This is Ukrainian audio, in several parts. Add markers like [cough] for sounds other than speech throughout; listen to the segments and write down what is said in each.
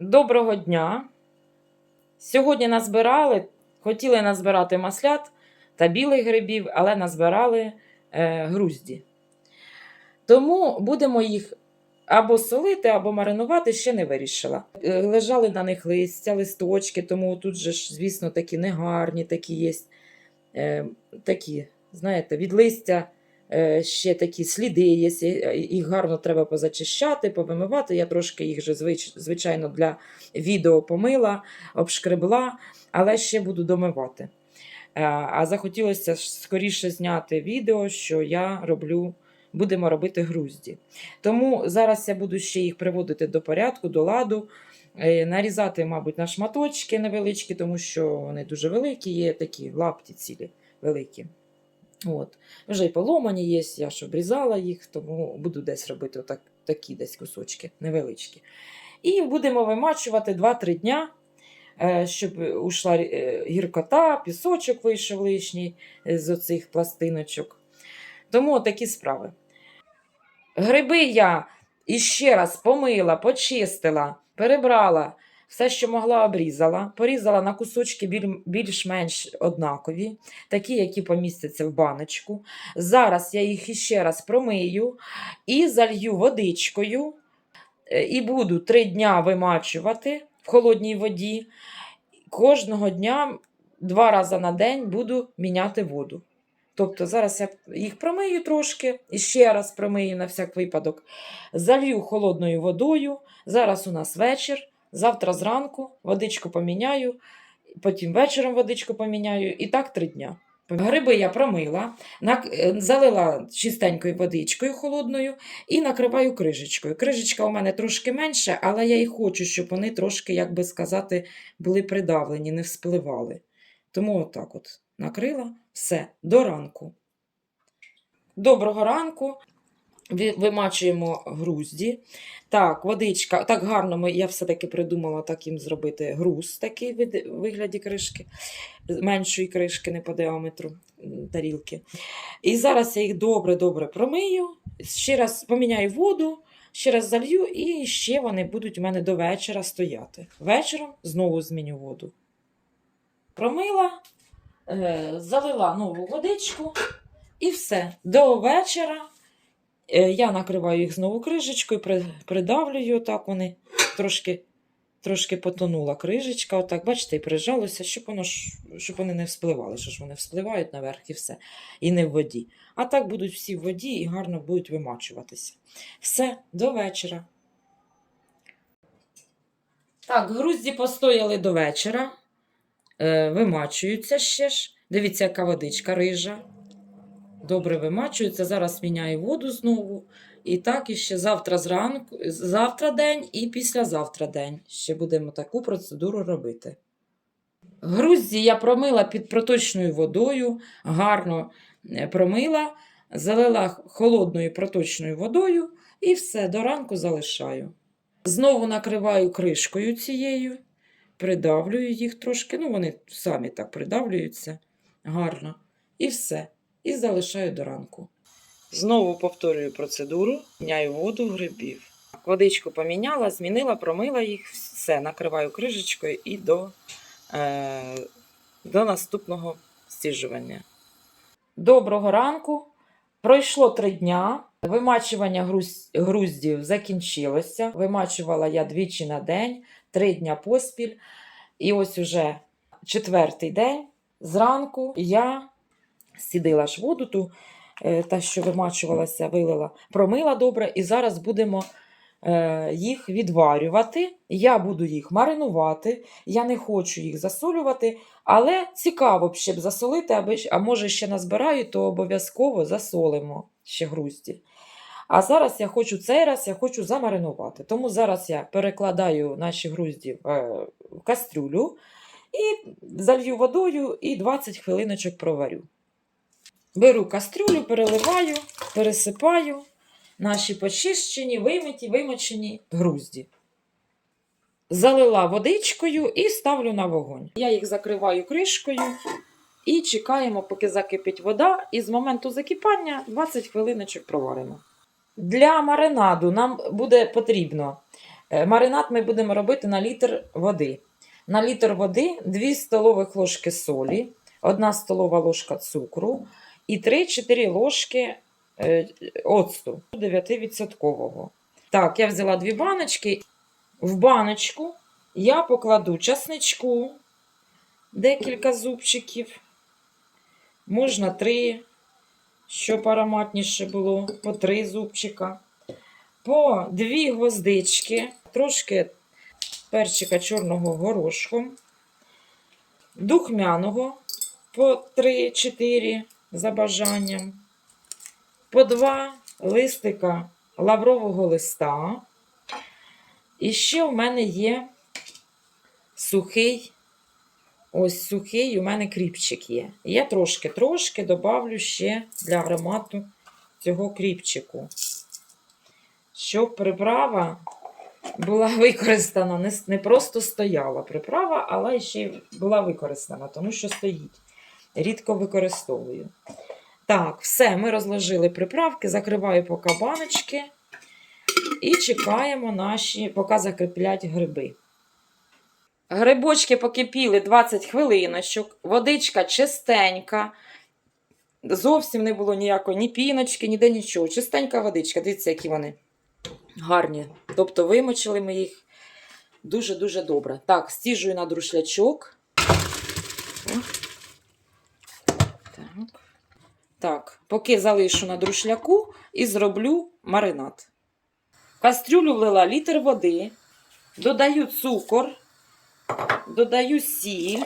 Доброго дня! Сьогодні назбирали, хотіли назбирати маслят та білих грибів, але назбирали е, грузді. Тому будемо їх або солити, або маринувати, ще не вирішила. Е, Лежали на них листя, листочки, тому тут же ж, звісно, такі негарні, такі є. Е, такі, знаєте, від листя ще такі сліди є, їх гарно треба позачищати, повимивати. Я трошки їх вже звич, звичайно для відео помила, обшкребла, але ще буду домивати. Е, А захотілося скоріше зняти відео, що я роблю, будемо робити грузді. Тому зараз я буду ще їх приводити до порядку, до ладу. Е, Нарізати, мабуть, на шматочки невеличкі, тому що вони дуже великі, є такі лапті цілі великі. От. Вже й поломані є, я ж обрізала їх, тому буду десь робити отак, такі десь кусочки невеличкі. І будемо вимачувати 2-3 дня, е, щоб ушла е, гіркота, пісочок вийшов лишній е, з оцих пластиночок. Тому такі справи. Гриби я іще раз помила, почистила, перебрала, все, що могла, обрізала, порізала на кусочки більш-менш однакові, такі, які помістяться в баночку. Зараз я їх іще раз промию і залью водичкою. Е, І буду три дня вимачувати в холодній воді. Кожного дня, два рази на день, буду міняти воду. Тобто зараз я їх промию трошки і ще раз промию на всяк випадок. Залью холодною водою. Зараз у нас вечір. Завтра зранку водичку поміняю, потім вечором водичку поміняю, і так три дня. Гриби я промила, е, залила чистенькою водичкою холодною і накриваю крижечкою. Крижечка у мене трошки менше, але я і хочу, щоб вони трошки, як би сказати, були придавлені, не вспливали. Тому отак от накрила все до ранку. Доброго ранку. Ви- Вимачуємо грузді. Так, водичка. Так гарно ми, я все-таки придумала так їм зробити груз такий вид- в вигляді кришки, меншої кришки, не по діаметру тарілки. І зараз я їх добре-добре промию, ще раз поміняю воду, ще раз залью, і ще вони будуть у мене до вечора стояти. Вечором знову зміню воду. Промила, е, залила нову водичку і все. До вечора я накриваю їх знову крижечкою, придавлюю, отак вони трошки, трошки потонула крижечка, отак, бачите, і прижалося, щоб, воно щоб вони не вспливали, що ж вони вспливають наверх і все, і не в воді. А так будуть всі в воді і гарно будуть вимачуватися. Все, до вечора. Так, грузді постояли до вечора, е, вимачуються ще ж. Дивіться, яка водичка рижа. Добре вимачується. Зараз міняю воду знову. І так іще завтра зранку, завтра день і післязавтра день. Ще будемо таку процедуру робити. Грузді я промила під проточною водою, гарно е, промила, залила холодною проточною водою і все, до ранку залишаю. Знову накриваю кришкою цією, придавлюю їх трошки, ну вони самі так придавлюються гарно. І все. І залишаю до ранку. Знову повторюю процедуру, міняю воду грибів. Водичку поміняла, змінила, промила їх, все, накриваю кришечкою і до, е, до наступного стіжування. Доброго ранку. Пройшло три дня. Вимачування груз- груздів закінчилося. Вимачувала я двічі на день, три дня поспіль. І ось уже четвертий день зранку я сідила ж воду, ту, е, та, що вимачувалася, вилила, промила добре, і зараз будемо е, їх відварювати. Я буду їх маринувати. Я не хочу їх засолювати, але цікаво б ще засолити, аби, а може ще назбираю, то обов'язково засолимо ще грузді. А зараз я хочу цей раз я хочу замаринувати. Тому зараз я перекладаю наші грузді в, е, кастрюлю і залью водою і 20 хвилиночок проварю. Беру кастрюлю, переливаю, пересипаю наші почищені, вимиті, вимочені грузді. Залила водичкою і ставлю на вогонь. Я їх закриваю кришкою і чекаємо, поки закипить вода, і з моменту закипання 20 хвилиночок проваримо. Для маринаду нам буде потрібно Е, Маринад ми будемо робити на літр води. На літр води 2 столових ложки солі, 1 столова ложка цукру і 3-4 ложки е, оцту 9%. Так, я взяла дві баночки. В баночку я покладу часничку, декілька зубчиків. Можна три, щоб ароматніше було, по три зубчика. По дві гвоздички, трошки перчика чорного горошком, духмяного по 3-4 за бажанням, по два листика лаврового листа. І ще в мене є сухий, ось сухий у мене кріпчик є. Я трошки-трошки добавлю ще для аромату цього кріпчику. Щоб приправа була [laughs] використана, не, просто стояла приправа, але ще була використана, тому що стоїть. Рідко використовую. Так, все, ми розложили приправки, закриваю поки баночки і чекаємо наші, поки закріплять гриби. Грибочки покипіли 20 хвилиночок, водичка чистенька. Зовсім не було ніякої ні піночки, ніде нічого. Чистенька водичка. Дивіться, які вони гарні. Тобто вимочили ми їх дуже-дуже добре. Так, стіжую на друшлячок. О. Так. Так, поки залишу на друшляку і зроблю маринад. В кастрюлю влила літр води, додаю цукор, додаю сіль,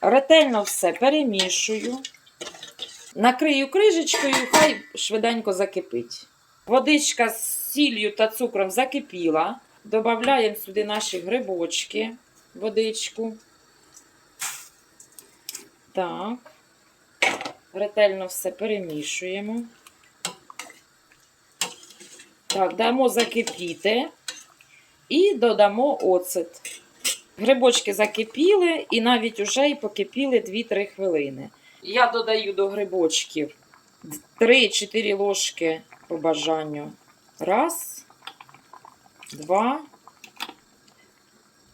ретельно все перемішую, накрию крижечкою, хай швиденько закипить. Водичка з сіллю та цукром закипіла. Додаємо сюди наші грибочки, водичку. Так. Ретельно все перемішуємо. Так, дамо закипіти і додамо оцет. Грибочки закипіли і навіть уже і покипіли 2-3 хвилини. Я додаю до грибочків 3-4 ложки по бажанню. Раз, два,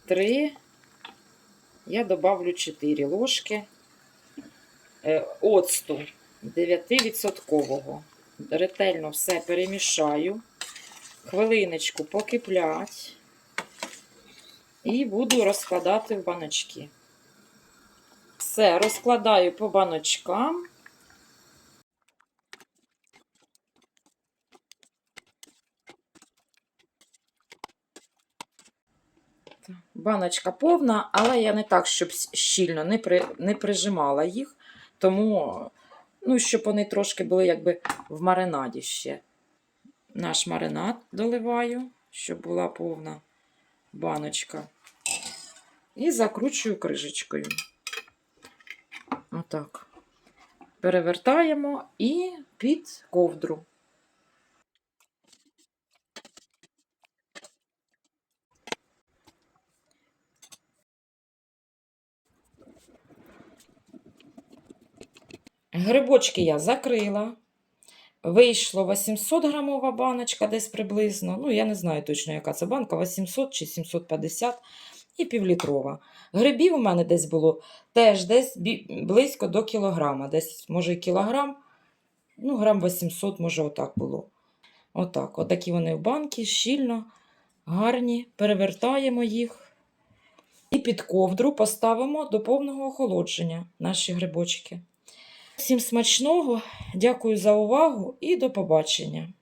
три. Я добавлю 4 ложки оцту 9%. Ретельно все перемішаю. Хвилиночку покиплять. І буду розкладати в баночки. Все, розкладаю по баночкам. Баночка повна, але я не так, щоб щільно не, при, не прижимала їх, тому, ну, щоб вони трошки були якби в маринаді ще. Наш маринад доливаю, щоб була повна баночка. І закручую крижечкою. Отак. Перевертаємо і під ковдру. Грибочки я закрила. Вийшло 800 грамова баночка десь приблизно. Ну, я не знаю точно, яка це банка, 800 чи 750 і півлітрова. Грибів у мене десь було теж десь близько до кілограма. Десь, може, і кілограм, ну, грам 800, може, отак було. Отак. Отакі вони в банки, щільно, гарні. Перевертаємо їх. І під ковдру поставимо до повного охолодження наші грибочки. Всім смачного, дякую за увагу і до побачення!